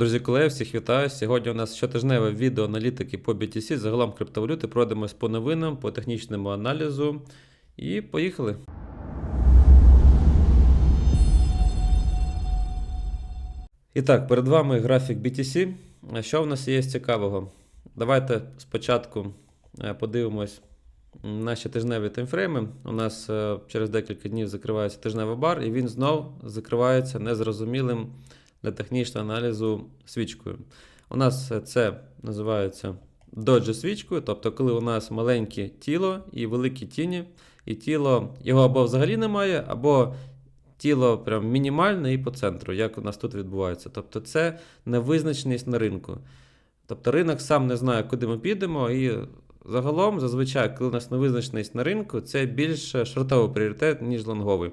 Друзі, колеги, всіх вітаю. Сьогодні у нас щотижневе відео аналітики по BTC, загалом криптовалюти. Пройдемось по новинам, по технічному аналізу. І поїхали. І так, перед вами графік BTC. Що в нас є цікавого? Давайте спочатку е, подивимось наші тижневі таймфрейми. У нас е, через декілька днів закривається тижневий бар, і він знов закривається незрозумілим для технічного аналізу свічкою. У нас це називається доджі свічкою, тобто, коли у нас маленьке тіло і великі тіні, і тіло його або взагалі немає, або тіло прям мінімальне і по центру, як у нас тут відбувається. Тобто, це невизначеність на ринку. Тобто ринок сам не знає, куди ми підемо, і загалом, зазвичай, коли у нас невизначеність на ринку, це більш шортовий пріоритет, ніж лонговий.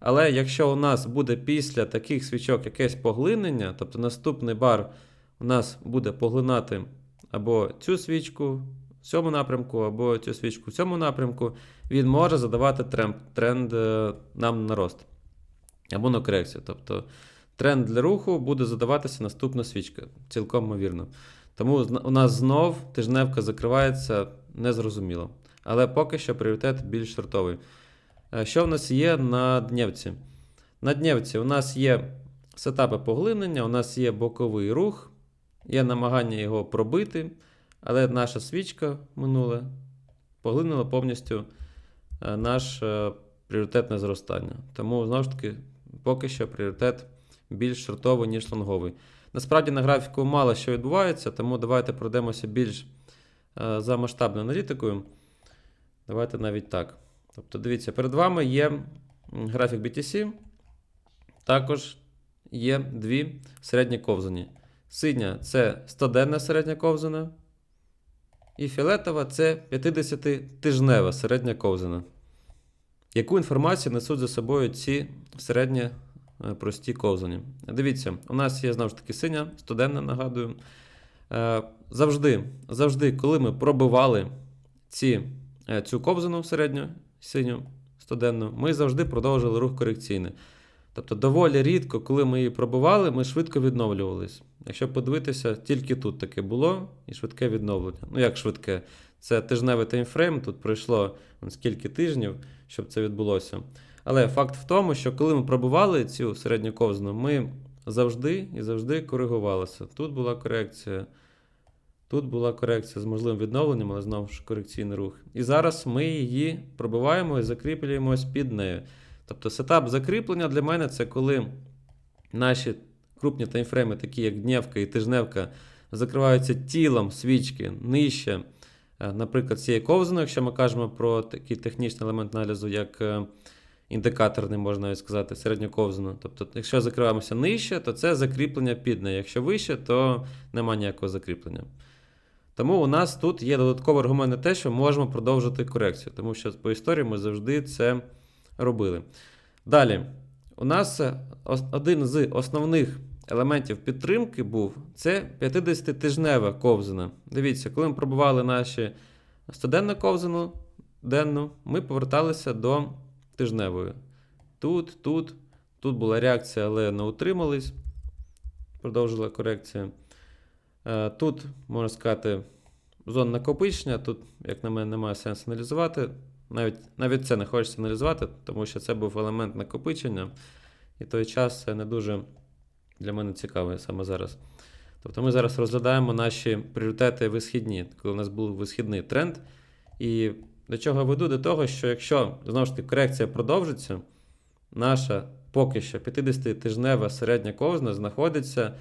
Але якщо у нас буде після таких свічок якесь поглинення, тобто наступний бар у нас буде поглинати або цю свічку в цьому напрямку, або цю свічку в цьому напрямку, він може задавати тренд, тренд нам на рост або на корекцію. Тобто тренд для руху буде задаватися наступна свічка, цілком ймовірно. Тому у нас знов тижневка закривається незрозуміло. Але поки що пріоритет більш шортовий. Е, Що в нас є на днівці? На днівці у нас є сетапи поглинення, у нас є боковий рух, є намагання його пробити, але наша свічка минуле поглинула повністю е, наш е, пріоритетне зростання. Тому, знову ж таки, поки що пріоритет більш шортовий, ніж лонговий. Насправді на графіку мало що відбувається, тому давайте пройдемося більш за масштабною аналітикою. Давайте навіть так. Тобто, дивіться, перед вами є графік BTC, також є дві середні ковзані. Синя це 100-денна середня ковзана, і фіолетова це 50-тижнева середня ковзана. Яку інформацію несуть за собою ці середні е, прості ковзані? Дивіться, у нас є знову ж таки синя, 100-денна, нагадую. Е, Завжди, завжди, коли ми пробивали ці, е, цю ковзану середню синю 100-денну, ми завжди продовжували рух корекційний. Тобто, доволі рідко, коли ми її пробували, ми швидко відновлювались. Якщо подивитися, тільки тут таке було і швидке відновлення. Ну, як швидке? Це тижневий таймфрейм, тут пройшло скільки тижнів, щоб це відбулося. Але факт в тому, що коли ми пробували цю середню ковзану, ми завжди і завжди коригувалися. Тут була корекція. Тут була корекція з можливим відновленням, але знову ж корекційний рух. І зараз ми її пробиваємо і закріплюємось під нею. Тобто сетап закріплення для мене це коли наші крупні таймфрейми, такі як днівка і тижневка, закриваються тілом свічки нижче, е, наприклад, цієї ковзаної, якщо ми кажемо про такий технічний елемент аналізу, як е, індикаторний, можна навіть сказати, середню ковзану. Тобто, якщо закриваємося нижче, то це закріплення під нею. Якщо вище, то немає ніякого закріплення. Тому у нас тут є додатковий аргумент на те, що можемо продовжити корекцію, тому що по історії ми завжди це робили. Далі, у нас е, один з основних елементів підтримки був це 50-тижнева ковзана. Дивіться, коли ми пробували наші 100-денну ковзану денну, ми поверталися до тижневої. Тут, тут, тут була реакція, але не утримались. Продовжила корекція. Е, Тут, можна сказати, зона накопичення. Тут, як на мене, немає сенсу аналізувати. Навіть, навіть це не хочеться аналізувати, тому що це був елемент накопичення, і той час це не дуже для мене цікавий саме зараз. Тобто ми зараз розглядаємо наші пріоритети висхідні, коли у нас був висхідний тренд. І до чого веду? До того, що якщо знову ж таки корекція продовжиться, наша поки що 50-тижнева середня ковзна знаходиться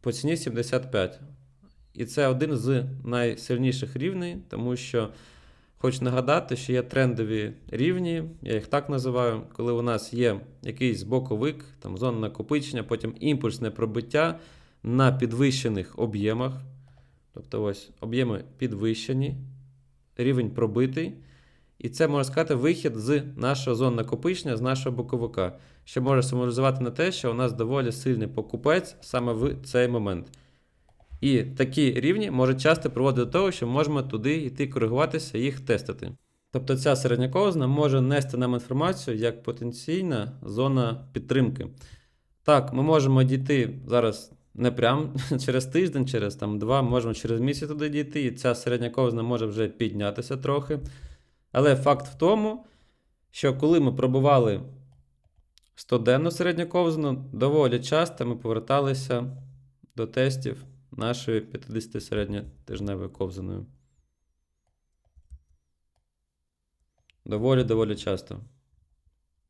по ціні 75. І це один з найсильніших рівней, тому що хочу нагадати, що є трендові рівні, я їх так називаю, коли у нас є якийсь боковик, там зона накопичення, потім імпульсне пробиття на підвищених об'ємах. Тобто ось об'єми підвищені, рівень пробитий. І це можна сказати вихід з нашого зони накопичення, з нашого боковика, що може символізувати на те, що у нас доволі сильний покупець саме в цей момент. І такі рівні можуть часто приводити до того, що можемо туди йти коригуватися і їх тестити. Тобто ця середня ковзна може нести нам інформацію як потенційна зона підтримки. Так, ми можемо дійти зараз не прям через тиждень, через там два, можемо через місяць туди дійти, і ця середня ковзна може вже піднятися трохи. Але факт в тому, що коли ми пробували 100-денну середню ковзну, доволі часто ми поверталися до тестів нашої 50 середньотижневою ковзаною. Доволі доволі часто.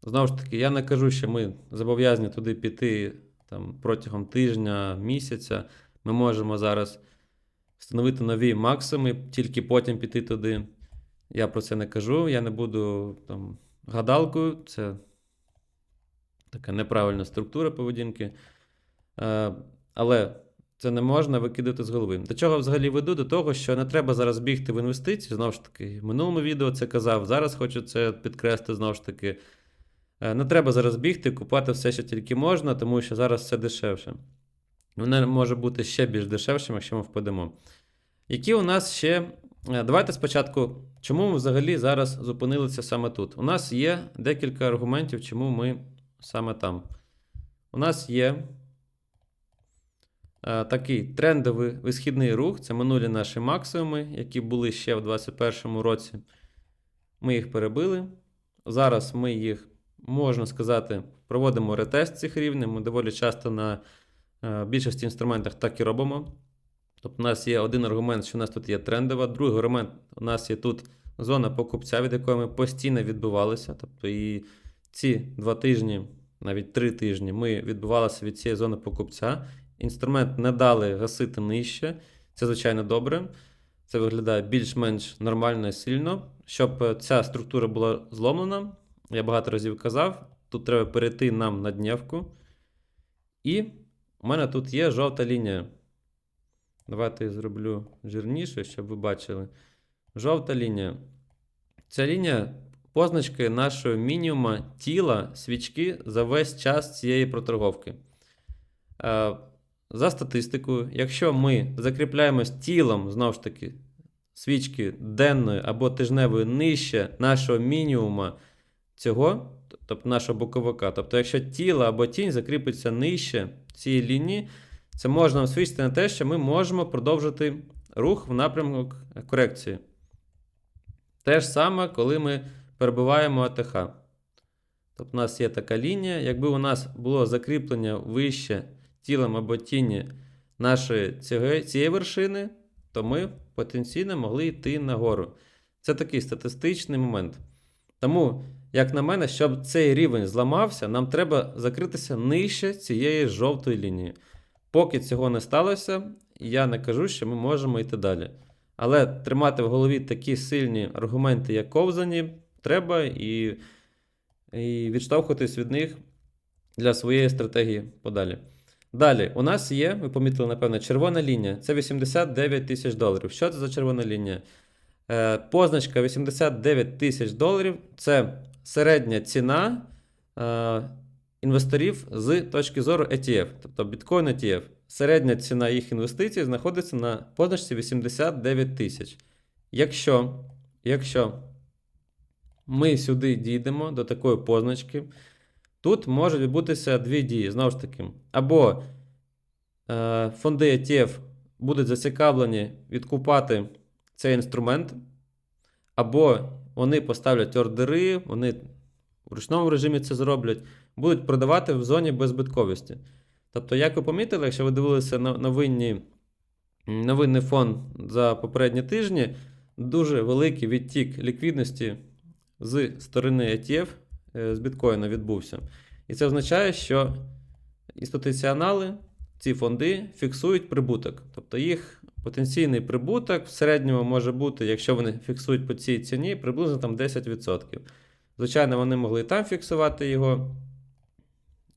Знову ж таки, я не кажу, що ми зобов'язані туди піти там, протягом тижня, місяця. Ми можемо зараз встановити нові максимуми, тільки потім піти туди. Я про це не кажу, я не буду там, гадалкою, це така неправильна структура поведінки. Е, але це не можна викидати з голови. До чого взагалі веду? До того, що не треба зараз бігти в інвестиції. Знову ж таки, в минулому відео це казав. Зараз хочу це підкреслити знову ж таки. Е, Не треба зараз бігти, купувати все, що тільки можна, тому що зараз все дешевше. Воно може бути ще більш дешевшим, якщо ми впадемо. Які у нас ще. е, Давайте спочатку, чому ми взагалі зараз зупинилися саме тут? У нас є декілька аргументів, чому ми саме там. У нас є е, такий трендовий висхідний рух. Це минулі наші максимуми, які були ще в 2021 році. Ми їх перебили. Зараз ми їх, можна сказати, проводимо ретест цих рівнів. Ми доволі часто на е, більшості інструментах так і робимо. Тобто, у нас є один аргумент, що у нас тут є трендова. Другий аргумент, у нас є тут зона покупця, від якої ми постійно відбивалися. Тобто, і ці два тижні, навіть три тижні, ми відбивалися від цієї зони покупця. Інструмент не дали гасити нижче. Це, звичайно, добре. Це виглядає більш-менш нормально і сильно. Щоб е, ця структура була зломлена, я багато разів казав, тут треба перейти нам на днівку. І у мене тут є жовта лінія. Давайте я зроблю жирніше, щоб ви бачили. Жовта лінія. Ця лінія позначки нашого мінімума тіла свічки за весь час цієї проторговки. Е, За статистикою, якщо ми закріпляємось тілом, знову ж таки, свічки денної або тижневої нижче нашого мінімума цього, тобто нашого боковика. Тобто, якщо тіло або тінь закріпиться нижче цієї лінії, це може нам свідчити на те, що ми можемо продовжити рух в напрямок корекції. Те ж саме, коли ми перебуваємо АТХ. Тобто, у нас є така лінія. Якби у нас було закріплення вище тілом або тіні нашої цієї вершини, то ми потенційно могли йти нагору. Це такий статистичний момент. Тому, як на мене, щоб цей рівень зламався, нам треба закритися нижче цієї жовтої лінії. Поки цього не сталося, я не кажу, що ми можемо йти далі. Але тримати в голові такі сильні аргументи, як ковзані, треба і, і відштовхуватись від них для своєї стратегії подалі. Далі, у нас є, ви помітили, напевно, червона лінія. Це 89 тисяч доларів. Що це за червона лінія? Е, позначка 89 тисяч доларів це середня ціна е, інвесторів з точки зору ETF, тобто Bitcoin ETF. Середня ціна їх інвестицій знаходиться на позначці 89 тисяч. Якщо, якщо ми сюди дійдемо до такої позначки, тут можуть відбутися дві дії. Знову ж таки, або е, фонди ETF будуть зацікавлені відкупати цей інструмент, або вони поставлять ордери, вони в ручному режимі це зроблять, будуть продавати в зоні беззбитковості. Тобто, як ви помітили, якщо ви дивилися новинні, новинний фон за попередні тижні, дуже великий відтік ліквідності з сторони ETF е, з біткоїна відбувся. І це означає, що інституціонали, ці фонди фіксують прибуток. Тобто їх потенційний прибуток в середньому може бути, якщо вони фіксують по цій ціні, приблизно там 10%. Звичайно, вони могли і там фіксувати його,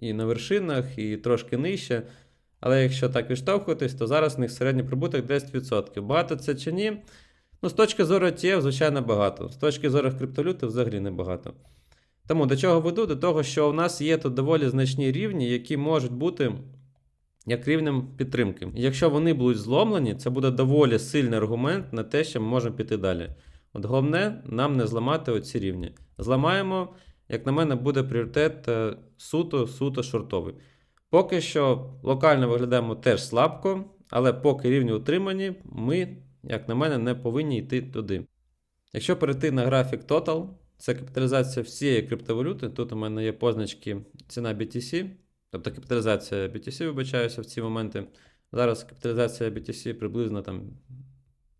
і на вершинах, і трошки нижче. Але якщо так відштовхуватись, то зараз у них середній прибуток 10%. Багато це чи ні? Ну, з точки зору ETF, звичайно, багато. З точки зору криптовалюти взагалі небагато. Тому до чого веду? До того, що у нас є тут доволі значні рівні, які можуть бути як рівнем підтримки. І якщо вони будуть зломлені, це буде доволі сильний аргумент на те, що ми можемо піти далі. От головне, нам не зламати оці рівні. Зламаємо, як на мене, буде пріоритет е, суто, суто шортовий. Поки що локально виглядаємо теж слабко, але поки рівні утримані, ми, як на мене, не повинні йти туди. Якщо перейти на графік Total, це капіталізація всієї криптовалюти. Тут у мене є позначки ціна BTC, тобто капіталізація BTC, вибачаюся в ці моменти. Зараз капіталізація BTC приблизно там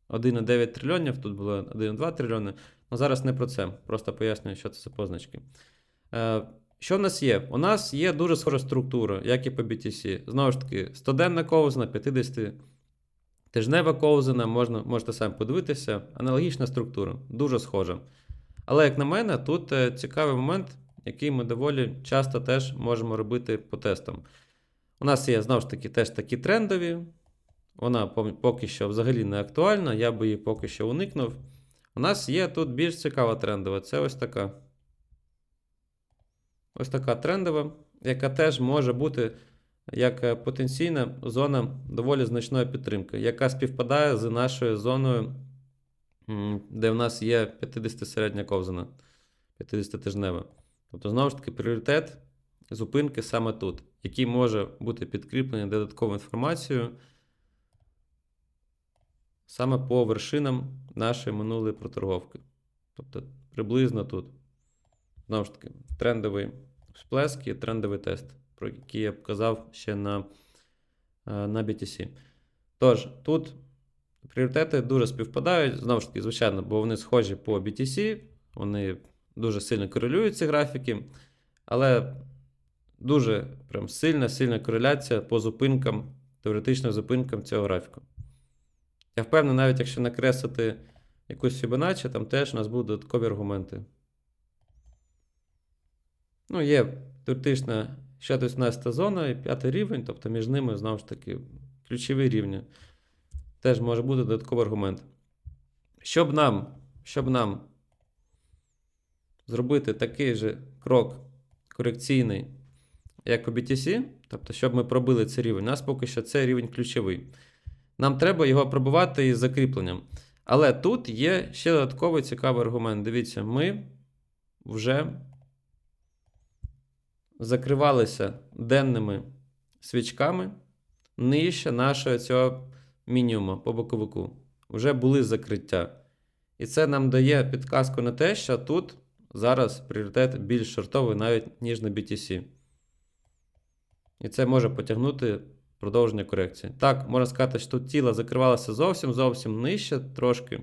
1,9 трильйонів, тут було 1,2 трильйони. Ну зараз не про це, просто пояснюю, що це за позначки. Е, що в нас є? У нас є дуже схожа структура, як і по BTC. Знову ж таки, 100-денна ковзана, 50 тижнева ковзана, можна, можете самі подивитися. Аналогічна структура, дуже схожа. Але, як на мене, тут е, цікавий момент, який ми доволі часто теж можемо робити по тестам. У нас є знову ж таки теж такі трендові. Вона поки що взагалі не актуальна, я би її поки що уникнув. У нас є тут більш цікава трендова. Це ось така. Ось така трендова, яка теж може бути як е, потенційна зона доволі значної підтримки, яка співпадає з нашою зоною, де в нас є 50 середня ковзана, 50 тижнева. Тобто, знову ж таки, пріоритет зупинки саме тут, який може бути підкріплений додатковою інформацією саме по вершинам нашої минулої проторговки. Тобто приблизно тут. Знову ж таки, трендовий всплеск і трендовий тест, про який я показав ще на, е, на BTC. Тож, тут пріоритети дуже співпадають. Знову ж таки, звичайно, бо вони схожі по BTC, вони дуже сильно корелюють ці графіки, але дуже прям сильна, сильна кореляція по зупинкам, теоретичним зупинкам цього графіку. Я впевнений, навіть якщо накреслити якусь Fibonacci, там теж у нас будуть додаткові аргументи. Ну, є теоретична 16 зона і п'ятий рівень, тобто між ними, знову ж таки, ключові рівні. Теж може бути додатковий аргумент. Щоб нам, щоб нам зробити такий же крок корекційний, як у BTC, тобто, щоб ми пробили цей рівень, у нас поки що це рівень ключовий. Нам треба його пробувати із закріпленням. Але тут є ще додатковий цікавий аргумент. Дивіться, ми вже закривалися денними свічками нижче нашого цього мінімуму по боковику. Вже були закриття. І це нам дає підказку на те, що тут зараз пріоритет більш шортовий, навіть ніж на BTC. І це може потягнути продовження корекції. Так, можна сказати, що тут тіло закривалося зовсім зовсім нижче трошки.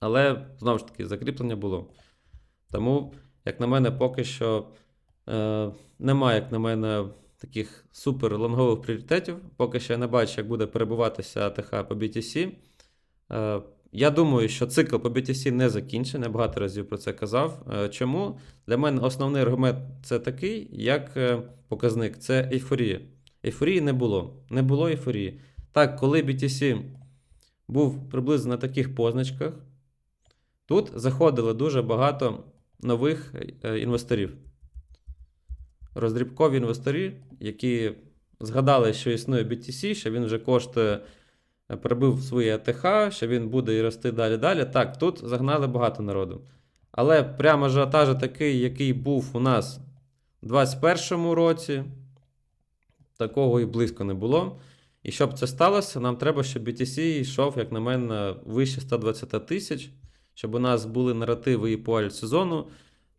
Але знову ж таки, закріплення було. Тому, як на мене, поки що е, немає, як на мене, таких супер лонгових пріоритетів. Поки що я не бачу, як буде перебуватися АТХ по BTC. Е, я думаю, що цикл по BTC не закінчений, я багато разів про це казав. Е, Чому? Для мене основний аргумент це такий, як е, показник це ейфорія. Ейфорії не було. Не було ейфорії. Так, коли BTC був приблизно на таких позначках, тут заходило дуже багато нових е, інвесторів. Роздрібкові інвестори, які згадали, що існує BTC, що він вже коштує, е, перебив свої АТХ, що він буде і рости далі далі. Так, тут загнали багато народу. Але прямо ажіотаж такий, який був у нас у 2021 році, такого і близько не було. І щоб це сталося, нам треба, щоб BTC йшов, як на мене, вище 120 тисяч, щоб у нас були наративи і по альт-сезону.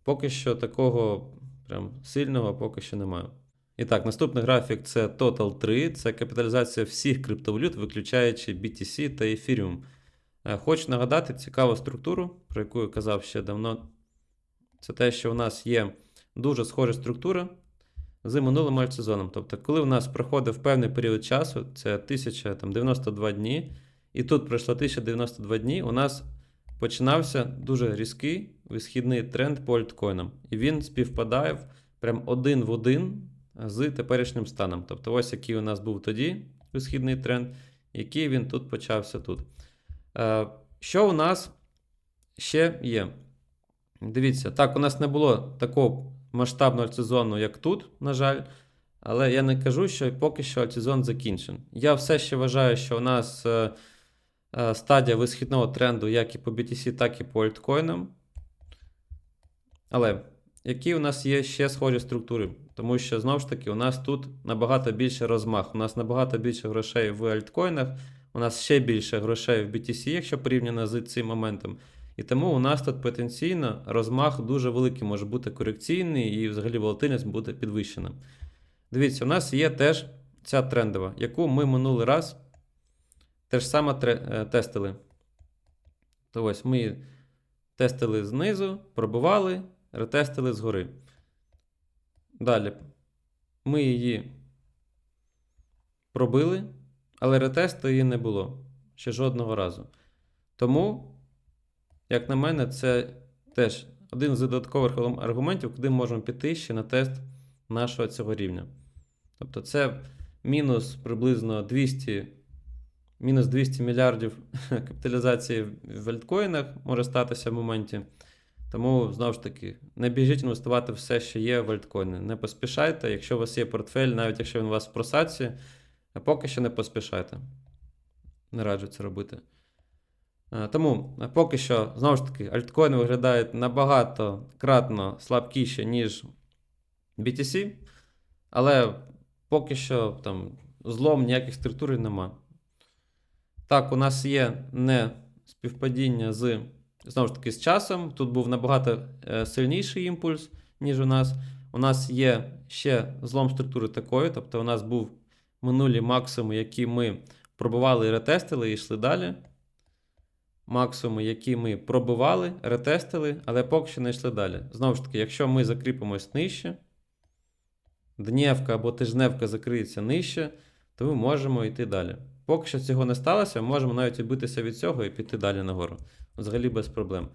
Поки що такого прям сильного поки що немає. І так, наступний графік це Total 3, це капіталізація всіх криптовалют, виключаючи BTC та Ethereum. Е, Хочу нагадати цікаву структуру, про яку я казав ще давно. Це те, що у нас є дуже схожа структура з минулим альтсезоном. Тобто, коли у нас проходив певний період часу, це 1092 дні, і тут пройшло 1092 дні, у нас починався дуже різкий висхідний тренд по альткоїнам. І він співпадає прям один в один з теперішнім станом. Тобто, ось який у нас був тоді висхідний тренд, який він тут почався тут. Е, Що у нас ще є? Дивіться, так, у нас не було такого масштабного сезону, як тут, на жаль. Але я не кажу, що поки що сезон закінчен. Я все ще вважаю, що у нас е, е, стадія висхідного тренду як і по BTC, так і по альткоїнам. Але які у нас є ще схожі структури. Тому що знову ж таки, у нас тут набагато більше розмах, у нас набагато більше грошей в альткоїнах, у нас ще більше грошей в BTC, якщо порівняно з цим моментом. І тому у нас тут потенційно розмах дуже великий, може бути корекційний і взагалі волатильність буде підвищена. Дивіться, у нас є теж ця трендова, яку ми минулий раз теж саме е, тестили. То ось ми тестили знизу, пробували, ретестили згори. Далі. Ми її пробили, але ретесту її не було ще жодного разу. Тому, як на мене, це теж один з додаткових аргументів, куди ми можемо піти ще на тест нашого цього рівня. Тобто це мінус приблизно 200, мінус 200 мільярдів капіталізації в альткоїнах може статися в моменті. Тому, знову ж таки, не біжіть інвестувати все, що є в альткоїни. Не поспішайте, якщо у вас є портфель, навіть якщо він у вас в просадці, поки що не поспішайте. Не раджу це робити. Е, Тому е, поки що, знову ж таки, альткоїни виглядають набагато кратно слабкіше, ніж BTC, але поки що там злом ніяких структур нема. Так, у нас є не співпадіння з, знову ж таки, з часом. Тут був набагато е, сильніший імпульс, ніж у нас. У нас є ще злом структури такої, тобто у нас був минулі максимуми, які ми пробували і ретестили, і йшли далі. Максимуми, які ми пробували, ретестили, але поки що не йшли далі. Знову ж таки, якщо ми закріпимось нижче, днівка або тижневка закриється нижче, то ми можемо йти далі. Поки що цього не сталося, ми можемо навіть відбитися від цього і піти далі нагору. Взагалі без проблем.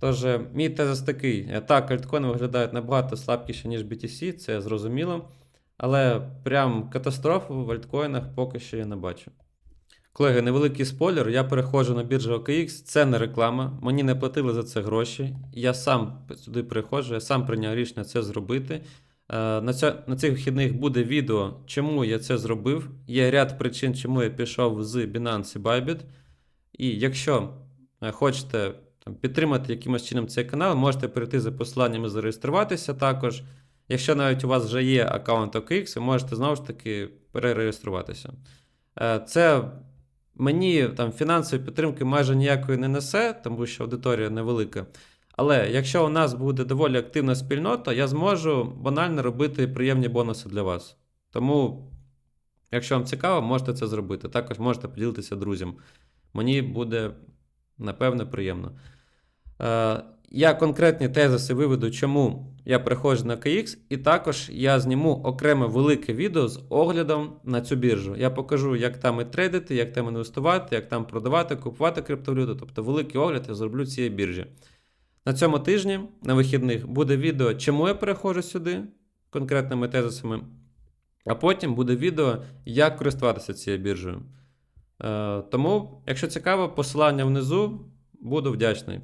Тож, е, мій тезис такий: е, так, альткоїни виглядають набагато слабкіше, ніж BTC, це зрозуміло. Але прям катастрофу в альткоїнах поки що я не бачу. Колеги, невеликий спойлер. Я переходжу на біржу OKX. Це не реклама. Мені не платили за це гроші. Я сам сюди приходжу, я сам прийняв рішення це зробити. Е, На, ця, на цих вихідних буде відео, чому я це зробив. Є ряд причин, чому я пішов з Binance Bybit. І якщо е, хочете там, підтримати якимось чином цей канал, можете перейти за посиланням і зареєструватися також. Якщо навіть у вас вже є аккаунт OKX, ви можете знову ж таки перереєструватися. Е, Це мені там фінансової підтримки майже ніякої не несе, тому що аудиторія невелика. Але якщо у нас буде доволі активна спільнота, я зможу банально робити приємні бонуси для вас. Тому, якщо вам цікаво, можете це зробити. Також можете поділитися друзям. Мені буде, напевне, приємно. Я конкретні тезиси виведу, чому я приходжу на KX, і також я зніму окреме велике відео з оглядом на цю біржу. Я покажу, як там і трейдити, як там інвестувати, як там продавати, купувати криптовалюту. Тобто великий огляд я зроблю цієї біржі. На цьому тижні, на вихідних, буде відео, чому я переходжу сюди, конкретними тезисами. А потім буде відео, як користуватися цією біржею. Е, тому, якщо цікаво, посилання внизу, буду вдячний.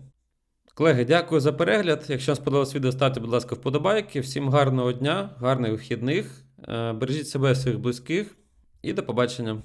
Колеги, дякую за перегляд. Якщо вам сподобалось відео, ставте, будь ласка, вподобайки. Всім гарного дня, гарних вихідних. Е, Бережіть себе своїх близьких і до побачення.